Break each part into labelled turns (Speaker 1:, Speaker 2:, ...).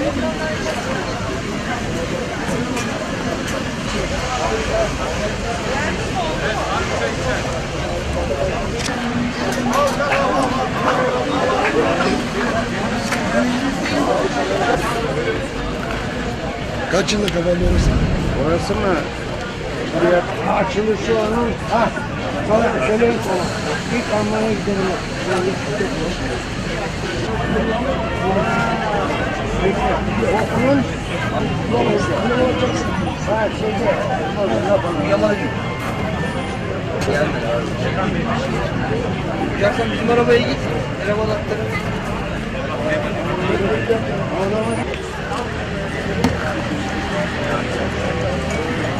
Speaker 1: Kaç yıllık kapalı orası?
Speaker 2: Orası mı? Şuraya açılışı onun. Ha, sana söyleyeyim sana. İlk anlamaya gidelim. Okulun ne olacaksın? Ha şeyde. Yalan.
Speaker 3: Yapsan bizim arabaya git. Araba anahtarı.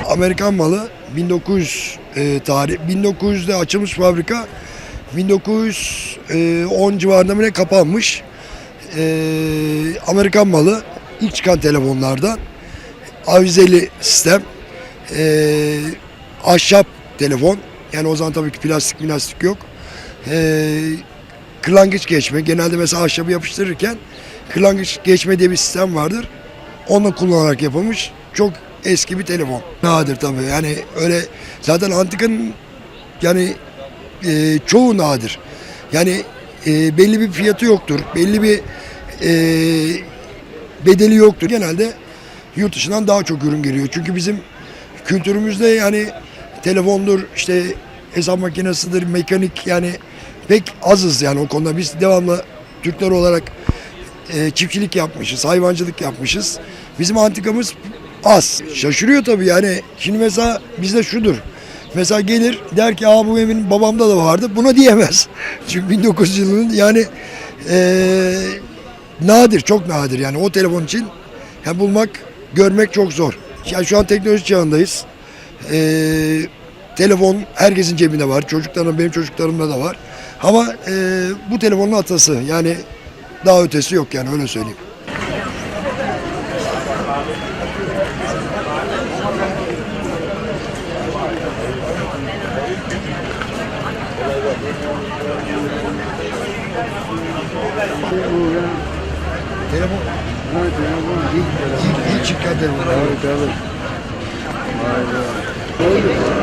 Speaker 1: Amerikan malı 1900 e, tarih 1900'de açılmış fabrika 1910 civarında mı ne kapanmış. E, Amerikan malı ilk çıkan telefonlardan avizeli sistem e, ahşap telefon yani o zaman tabii ki plastik plastik yok. E, kırlangıç geçme genelde mesela ahşabı yapıştırırken kırlangıç geçme diye bir sistem vardır. Onu kullanarak yapılmış çok eski bir telefon. Nadir tabii yani öyle zaten antikanın yani e, çoğu nadir. Yani e, belli bir fiyatı yoktur. Belli bir e, bedeli yoktur. Genelde yurt dışından daha çok ürün geliyor. Çünkü bizim kültürümüzde yani telefondur, işte hesap makinesidir, mekanik yani pek azız yani o konuda. Biz devamlı Türkler olarak e, çiftçilik yapmışız, hayvancılık yapmışız. Bizim antikamız az. Şaşırıyor tabii yani. Şimdi mesela bizde şudur. Mesela gelir der ki Aa, bu evin babamda da vardı. Buna diyemez. Çünkü 1900 yılının yani e, nadir, çok nadir yani o telefon için yani bulmak, görmek çok zor. Yani şu an teknoloji çağındayız. E, telefon herkesin cebinde var. Çocukların, benim çocuklarımda da var. Ama e, bu telefonun atası yani daha ötesi yok yani öyle söyleyeyim. Telefon
Speaker 2: Ha telefon.
Speaker 1: ilk, ilk, ilk çıkan telefon.
Speaker 2: Tabii tabii. Vay be.